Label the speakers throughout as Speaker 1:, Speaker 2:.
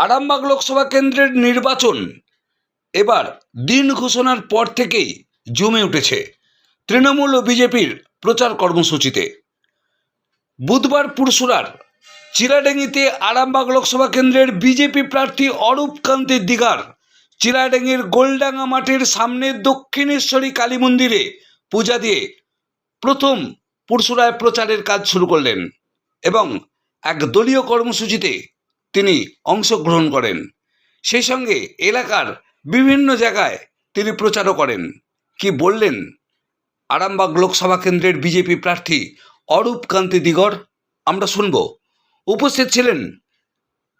Speaker 1: আরামবাগ লোকসভা কেন্দ্রের নির্বাচন এবার দিন ঘোষণার পর থেকেই জমে উঠেছে তৃণমূল ও বিজেপির প্রচার কর্মসূচিতে। বুধবার পুরসুরার চিরাডেঙ্গিতে আরামবাগ লোকসভা কেন্দ্রের বিজেপি প্রার্থী অরূপ কান্তি দিগার চিরাডেঙ্গির গোলডাঙ্গা মাঠের সামনে দক্ষিণেশ্বরী কালী মন্দিরে পূজা দিয়ে প্রথম পুরসুরায় প্রচারের কাজ শুরু করলেন এবং এক দলীয় কর্মসূচিতে তিনি অংশগ্রহণ করেন। সেই সঙ্গে এলাকার বিভিন্ন জায়গায় তিনি প্রচারও করেন। কি বললেন? আরামবাগ লোকসভা কেন্দ্রের বিজেপি প্রার্থী অরূপ কান্তি দিগর, আমরা শুনব। উপস্থিত ছিলেন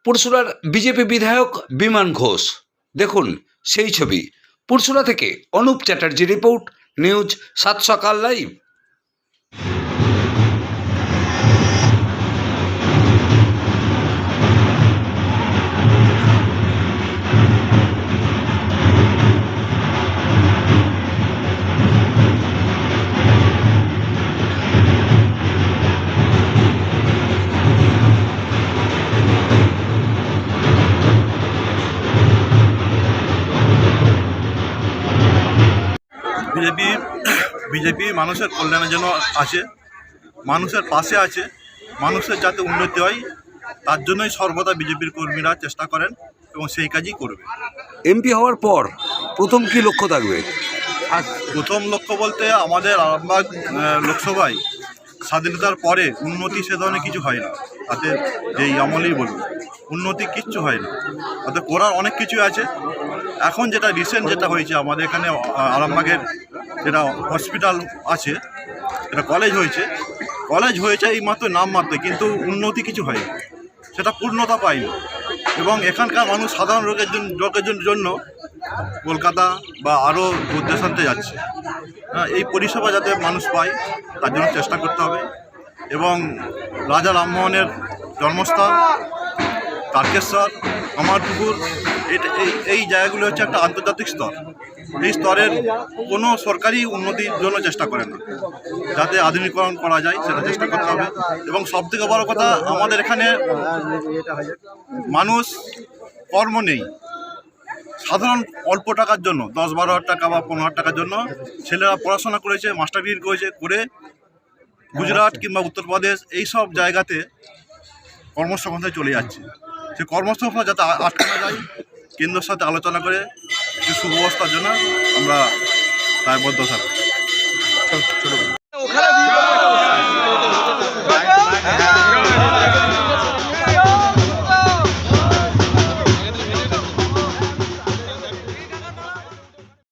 Speaker 1: পুরসুরার বিজেপি বিধায়ক বিমান ঘোষ। দেখুন সেই ছবি। পুরসুরা থেকে অনুপ চ্যাটার্জি রিপোর্ট, নিউজ সাত সকাল লাইভ।
Speaker 2: বিজেপি বিজেপি মানুষের কল্যাণের জন্য আছে মানুষের পাশে আছে মানুষের যাতে উন্নতি হয় তার জন্যই সর্বদা বিজেপির কর্মীরা চেষ্টা করেন এবং সেই কাজই করবে।
Speaker 1: এমপি হওয়ার পর প্রথম কি লক্ষ্য থাকবে?
Speaker 2: আর প্রথম লক্ষ্য বলতে আমাদের আরামবাগ লোকসভায় স্বাধীনতার পরে উন্নতি সে ধরনের কিছু হয় না। তাতে যেই আমলেই বলুন উন্নতি কিচ্ছু হয় না। তাতে করার অনেক কিছু আছে এখন যেটা রিসেন্ট যেটা হয়েছে, আমাদের এখানে আরামবাগের যেটা হসপিটাল আছে এটা কলেজ হয়েছে কলেজ হয়েছে এই মাত্র নাম মাত্র, কিন্তু উন্নতি কিছু হয়নি। সেটা পূর্ণতা পায়নি। এবং এখানকার মানুষ সাধারণ রোগের জন্য জন্য- জন্য কলকাতা বা আরও দূরদেশান্তে যাচ্ছে। হ্যাঁ এই পরিষেবা যাতে মানুষ পায়, তার জন্য চেষ্টা করতে হবে। এবং রাজা রামমোহনের জন্মস্থান তারকেশ্বর কামারপুকুর এটা এই জায়গাগুলো হচ্ছে একটা আন্তর্জাতিক স্তর। এই স্তরের কোনো সরকারি উন্নতির জন্য চেষ্টা করে না। যাতে আধুনিকরণ করা যায়, সেটা চেষ্টা করতে হবে। এবং সব থেকে বড় কথা, আমাদের এখানে মানুষ কর্ম নেই। সাধারণ অল্প টাকার জন্য, দশ বারো হাজার টাকা বা পনেরো হাজার টাকার জন্য ছেলেরা পড়াশোনা করেছে, মাস্টার ডিগ্রি করেছে, করে গুজরাট কিংবা উত্তরপ্রদেশ এই সব জায়গাতে কর্মসংস্থানে চলে যাচ্ছে। সে কর্মসংস্থান যাতে আটকে আটকানো যায়, কেন্দ্রের সাথে আলোচনা করে সুব্যবস্থার জন্য আমরা দায়বদ্ধ থাকব।